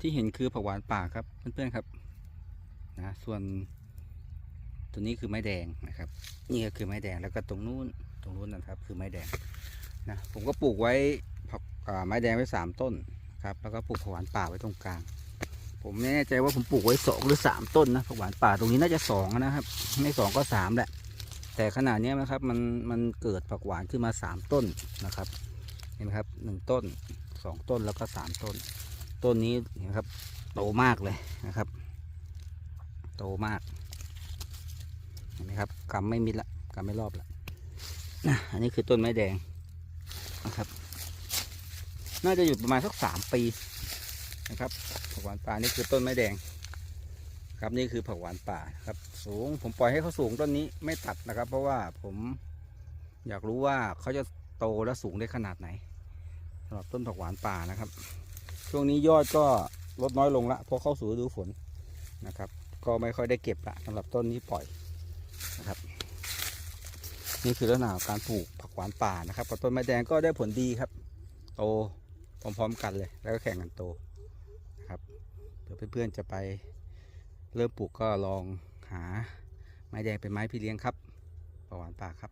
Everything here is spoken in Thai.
ที่เห็นคือผักหวานป่าครับเพื่อนๆครับนะส่วนตัวนี้คือไม้แดงนะครับ นี่ก็คือไม้แดงแล้วก็ตรงนู้นตรงนู้นนะครับ คือไม้แดงนะผมก็ปลูกไว้ผักอ่าไม้แดงไว้สามต้นครับแล้วก็ปลูกผักหวานป่าไว้ตรงกลาง ผมไม่แน่ใจว่าผมปลูกไว้สองหรือสามต้นนะผักหวานป่าตรงนี้น่าจะสองนะครับไม่สองก็สามแหละแต่ขนาดนี้ยนะครับมันมันเกิดผักหวานขึ้นมาสามต้นนะครับเห็นไหมครับหนึ่งต้นสองต้นแล้วก็สามต้น ต้นนี้เห็นไหมครับ โตมากเลยนะครับ โตมากเห็นไหมครับกำไม่มิดละกำไม่รอบละนะอันนี้คือต้นไม้แดงนะครับ น่าจะอยู่ประมาณสักสามปีนะครับผักหวานป่านี่คือต้นไม้แดง ครับนี่คือผักหวานป่าครับ สูงผมปล่อยให้เขาสูงต้นนี้ไม่ตัดนะครับ เพราะว่าผมอยากรู้ว่าเขาจะโตและสูงได้ขนาดไหนสำหรับต้นผักหวานป่านะครับ ช่วงนี้ยอดก็ลดน้อยลงละเพราะเข้าสู่ฤดูฝนนะครับ ก็ไม่ค่อยได้เก็บละสำหรับต้นนี้ปล่อยนะครับ นี่คือลักษณะการปลูกผักหวานป่านะครับกับต้นไม้แดงก็ได้ผลดีครับ โตพร้อมๆกันเลยแล้วก็แข่งกันโตนะครับเผื่อเพื่อนๆจะไปเริ่มปลูกก็ลองหาไม้แดงเป็นไม้พี่เลี้ยงครับประหวานป่าครับ